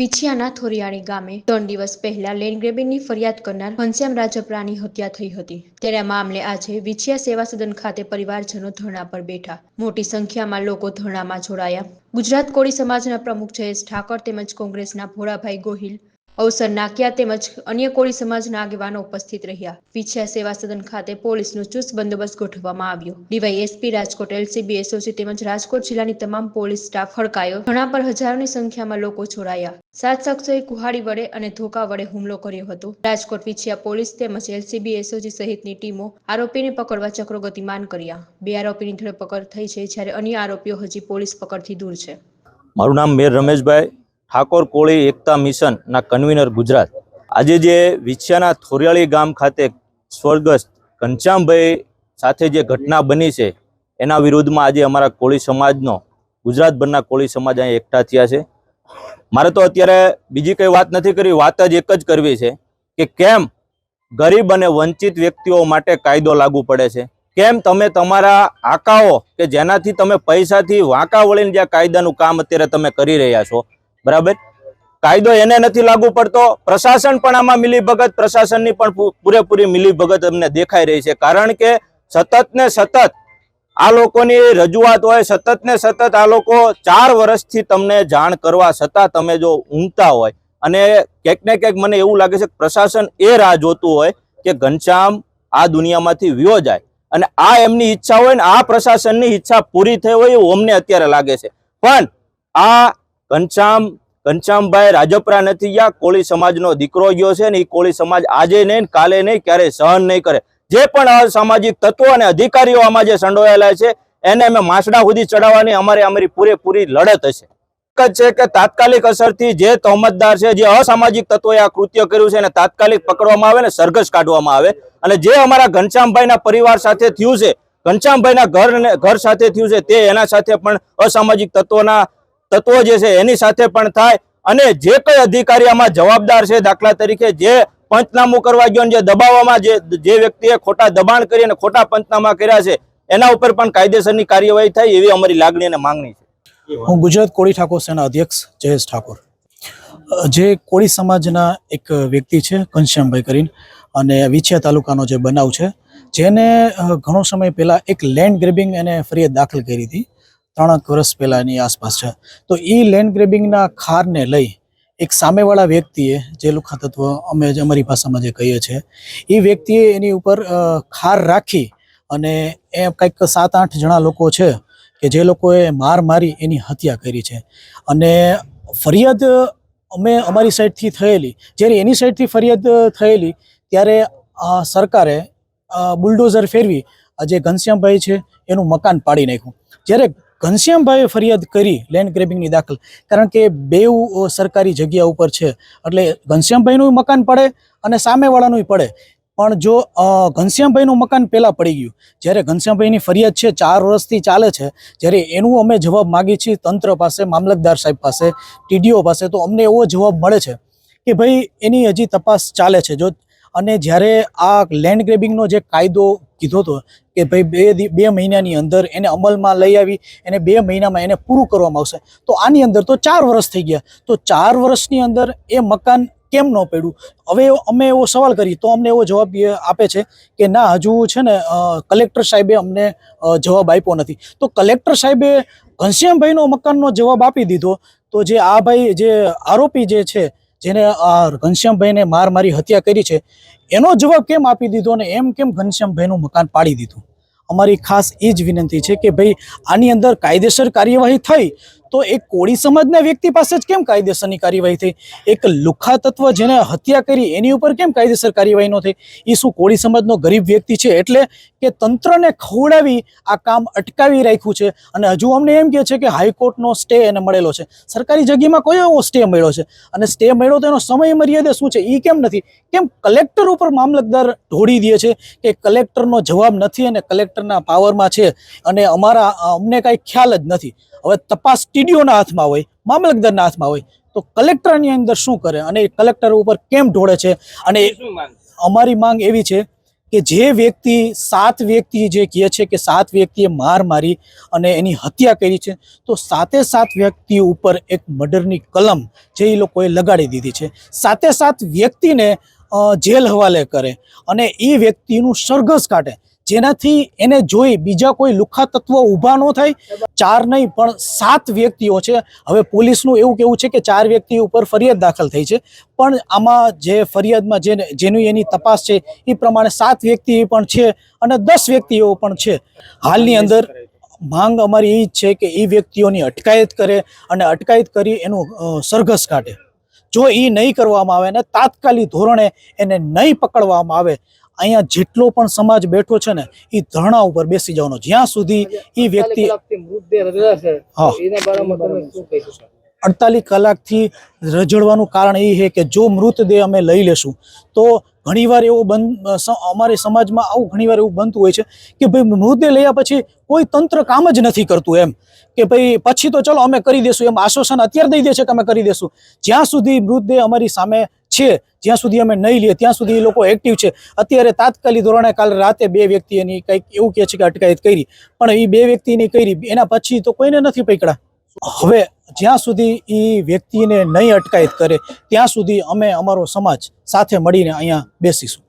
વિછિયાના થોરિયાણી ગામે ત્રણ દિવસ પહેલા લેન્ડ ગ્રેબિંગની ફરિયાદ કરનાર ઘનશ્યામ રાજપરાની હત્યા થઈ હતી. ત્યારે આ મામલે આજે વિછિયા સેવા સદન ખાતે પરિવારજનો ધરણા પર બેઠા. મોટી સંખ્યામાં લોકો ધરણામાં જોડાયા. ગુજરાત કોળી સમાજના પ્રમુખ જયેશ ઠાકર તેમજ કોંગ્રેસના ભોળાભાઈ ગોહિલ અવસર નાખ્યા તેમજ અન્ય કોળી સમાજના આગેવાનો ઉપસ્થિત રહ્યા. વિછ્યા સેવા સદન ખાતે પોલીસનો ચુસ્ત બંદોબસ્ત ગોઠવવામાં આવ્યો. ડીવાયએસપી રાજકોટ એલસીબી એસઓસી તેમજ રાજકોટ જિલ્લાની તમામ પોલીસ સ્ટાફ હડકાયો. ઘણા પર હજારોની સંખ્યામાં લોકો જોડાયા સાત શખ્સોએ કુહાડી વડે અને ધોકા વડે હુમલો કર્યો હતો. રાજકોટ વિછિયા પોલીસ તેમજ એલસીબી એસઓજી સહિતની ટીમો આરોપીને પકડવા ચક્રો ગતિમાન કર્યા. બે આરોપીની ધરપકડ થઈ છે જ્યારે અન્ય આરોપીઓ હજી પોલીસ પકડથી દૂર છે. મારું નામ મેર રમેશભાઈ. ઠાકોર કોળી એકતા મિશનના કન્વીનર ગુજરાત. આજે જે વિછિયાના થોરિયાળી ગામ ખાતે સ્વર્ગસ્થ ઘનશ્યામભાઈ સાથે જે ઘટના બની છે, એના વિરુદ્ધમાં આજે અમારા કોળી સમાજનો, ગુજરાતભરના કોળી સમાજ અહીં એકઠા થયા છે. મારે તો અત્યારે બીજી કંઈ વાત નથી કરવી વાત જ એક જ કરવી છે કે કેમ ગરીબ અને વંચિત વ્યક્તિઓ માટે કાયદો લાગુ પડે છે? કેમ તમે તમારા આકાઓ કે જેનાથી તમે પૈસાથી વાંકા વળીને જે કાયદાનું કામ અત્યારે તમે કરી રહ્યા છો બરાબર? કાયદો એને નથી લાગુ પડતો. પ્રશાસન પણ આમાં મિલીભગત, પ્રશાસનની પણ પૂરેપૂરી પૂરેપૂરી મિલીભગત અમને દેખાઈ રહી છે. કારણ કે સતત ને સતત આ લોકોની રજૂઆત હોય સતત ને સતત આ લોકો ચાર વર્ષથી તમને જાણ કરવા છતાં તમે જો ઊંઘતા હોય અને ક્યાંક ને ક્યાંક મને એવું લાગે છે કે પ્રશાસન એ રાહ જોતું હોય કે ઘનશ્યામ આ દુનિયામાંથી વ્યો જાય. અને આ એમની ઈચ્છા હોય ને આ પ્રશાસનની ઈચ્છા પૂરી થઈ હોય એવું અમને અત્યારે લાગે છે. પણ આ ઘનશ્યામ, ઘનશ્યામભાઈ રાજપરા નથી ગયા. કોળી સમાજનો દીકરો ગયો છે ને એ કોળી સમાજ આજે નહીં કાલે નહીં ક્યારેય સહન નહીં કરે. જે પણ અસામાજિક તત્વો અને અધિકારીઓ આમાં જે સંડોવાયેલા છે, એને અમે માસડા સુધી ચડાવવાની અમારી અમારી પૂરેપૂરી લડત હશે. જ છે કે તાત્કાલિક અસરથી જે તહોમતદાર છે, જે અસામાજિક તત્વોએ આ કૃત્ય કર્યું છે, એને તાત્કાલિક પકડવામાં આવે ને સરઘસ કાઢવામાં આવે. અને જે અમારા ઘનશ્યામભાઈના પરિવાર સાથે થયું છે, ઘનશ્યામભાઈના ઘર ઘર સાથે થયું છે, તે એના સાથે પણ અસામાજિક તત્વોના તત્વો જે છે એની સાથે પણ થાય અને જે કઈ અધિકારી આમાં જવાબદાર છે દાખલા તરીકે જે પંચનામું કરવા ગયો જે દબાવવામાં જે જે વ્યક્તિએ ખોટા દબાણ કરી અને ખોટા પંચનામા કર્યા છે, એના ઉપર પણ કાયદેસરની કાર્યવાહી થાય એવી અમારી લાગણી અને માંગણી છે. હું ગુજરાત કોળી ઠાકોર સેના અધ્યક્ષ જયેશ ઠાકોર. જે કોળી સમાજના એક વ્યક્તિ છે, ઘનશ્યામભાઈ કરીને, અને વિછિયા તાલુકાનો જે બનાવ છે, જેને ઘણો સમય પહેલા એક લેન્ડ ગ્રેબિંગ એને ફરિયાદ દાખલ કરી હતી. ત્રણક વર્ષ પહેલાંની આસપાસ છે. તો એ લેન્ડ ગ્રેબિંગના ખારને લઈ એક સામેવાળા વ્યક્તિએ જે લુખા તત્વ અમે જે અમારી ભાષામાં જે કહીએ છીએ એ વ્યક્તિએ એની ઉપર ખાર રાખી અને એ કંઈક સાત આઠ જણા લોકો છે કે જે લોકોએ માર મારી એની હત્યા કરી છે. અને ફરિયાદ અમે અમારી સાઈડથી થયેલી, જ્યારે એની સાઈડથી ફરિયાદ થયેલી, ત્યારે સરકારે બુલડોઝર ફેરવી જે ઘનશ્યામભાઈ છે, એનું મકાન પાડી નાખ્યું. જ્યારે ઘનશ્યામભાઈએ ફરિયાદ કરી લેન્ડ ગ્રેબિંગની દાખલ. કારણ કે બેઉ સરકારી જગ્યા ઉપર છે. એટલે ઘનશ્યામભાઈનું મકાન પડે અને સામેવાળાનું પડે. પણ જો ઘનશ્યામભાઈનું મકાન પહેલાં પડી ગયું. જ્યારે ઘનશ્યામભાઈની ફરિયાદ છે, ચાર વર્ષથી ચાલે છે, જ્યારે એનું અમે જવાબ માગીએ છીએ તંત્ર પાસે, મામલતદાર સાહેબ પાસે ટીડીઓ પાસે, તો અમને એવો જવાબ મળે છે કે ભાઈ, એની હજી તપાસ ચાલે છે. જો અને જ્યારે આ લેન્ડ ગ્રેબિંગનો જે કાયદો કીધો હતો કે ભાઈ બે બે મહિનાની અંદર એને અમલમાં લઈ આવી, એને બે મહિનામાં એને પૂરું કરવામાં આવશે, તો આની અંદર તો ચાર વર્ષ થઈ ગયા. તો ચાર વર્ષની અંદર એ મકાન કેમ ન પડ્યું? હવે અમે એવો સવાલ કરીએ, તો અમને એવો જવાબ આપે છે કે ના, હજુ છે ને કલેક્ટર સાહેબે અમને જવાબ આપ્યો નથી. તો કલેક્ટર સાહેબે ઘનશ્યામભાઈનો મકાનનો જવાબ આપી દીધો. તો જે આ ભાઈ, જે આરોપી જે છે જેને ઘનશ્યામભાઈને માર મારી હત્યા કરી છે, એનો જવાબ કેમ આપી દીધો અને એમ કેમ ઘનશ્યામભાઈનું મકાન પાડી દીધું? અમારી ખાસ એ જ વિનંતી છે કે ભાઈ, આની અંદર કાયદેસર કાર્યવાહી થઈ તો એક કોળી સમાજના વ્યક્તિ પાસે જ કેમ કાયદેસરની કાર્યવાહી થઈ? એક લુખા તત્વ જેને હત્યા કરી એની ઉપર કેમ કાયદેસર કાર્યવાહી ન થઈ? એ શું કોળી સમાજનો ગરીબ વ્યક્તિ છે એટલે કે તંત્રને ખવડાવી આ કામ અટકાવી રાખ્યું છે? અને હજુ અમને એમ કહે છે કે હાઈકોર્ટનો સ્ટે એને મળેલો છે. સરકારી જગ્યામાં કયો એવો સ્ટે મળ્યો છે? અને સ્ટે મળ્યો તો એનો સમય મર્યાદા શું છે? એ કેમ નથી? કેમ કલેક્ટર ઉપર મામલતદાર ઢોળી દે છે કે કલેક્ટરનો જવાબ નથી અને કલેક્ટરના પાવરમાં છે? અને અમારા, અમને કાંઈ ખ્યાલ જ નથી. હવે તપાસ ટીડીઓના હાથમાં હોય મામલતદારના હાથમાં હોય તો કલેક્ટરની અંદર શું કરે અને કલેક્ટર ઉપર કેમ ઢોળે છે? અને અમારી માંગ એવી છે કે જે વ્યક્તિ સાત વ્યક્તિ જે કહે છે કે સાત વ્યક્તિએ માર મારી અને એની હત્યા કરી છે તો સાતે સાત વ્યક્તિ ઉપર એક મર્ડરની કલમ જે એ લોકોએ લગાડી દીધી છે. સાતે સાત વ્યક્તિને જેલ હવાલે કરે અને એ વ્યક્તિનું સરઘસ કાઢે. જેનાથી એને જોઈ બીજા કોઈ લુખ્ખા તત્વો ઊભા ન થાય ચાર નહીં, પણ સાત વ્યક્તિઓ છે. હવે પોલીસનું એવું કેવું છે કે ચાર વ્યક્તિ ઉપર ફરિયાદ દાખલ થઈ છે. પણ આમાં જે ફરિયાદમાં જે જેની એની તપાસ છે, એ પ્રમાણે સાત વ્યક્તિ પણ છે અને દસ વ્યક્તિઓ પણ છે. હાલની અંદર માંગ અમારી એ જ છે કે એ વ્યક્તિઓની અટકાયત કરે અને અટકાયત કરી એનું સરઘસ કાઢે. જો એ નહીં કરવામાં આવે ને તાત્કાલિક ધોરણે એને નહીં પકડવામાં આવે અહીંયા જેટલો પણ સમાજ બેઠો છે ને એ ધરણા ઉપર બેસી જવાનો. જ્યાં સુધી એ વ્યક્તિ અડતાલીસ કલાકથી રજળવાનું કારણ એ છે કે જો મૃતદેહ અમે લઈ લેશું તો ઘણીવાર એવું બન અમારે સમાજમાં આવું ઘણીવાર એવું બનતું હોય છે કે ભાઈ મૃતદેહ લયા પછી કોઈ તંત્ર કામ જ નથી કરતું એમ. કે ભાઈ પછી તો ચલો અમે કરી દેશું એમ આશ્વાસન અત્યારે દઈ દે છે કે અમે કરી દેશું. જ્યાં સુધી મૃતદેહ અમારી સામે છે જ્યાં સુધી અમે નહીં લઈએ, ત્યાં સુધી એ લોકો એક્ટિવ છે. અત્યારે તાત્કાલિક ધોરણે કાલે રાતે બે વ્યક્તિની કંઈક એવું કહે છે કે અટકાયત કરી, પણ એ બે વ્યક્તિની કરી, એના પછી તો કોઈને નથી પકડ્યા. હવે જ્યાં સુધી એ વ્યક્તિને નહીં અટકાયત કરે, ત્યાં સુધી અમે અમારો સમાજ સાથે મળીને અહીંયા બેસીશું.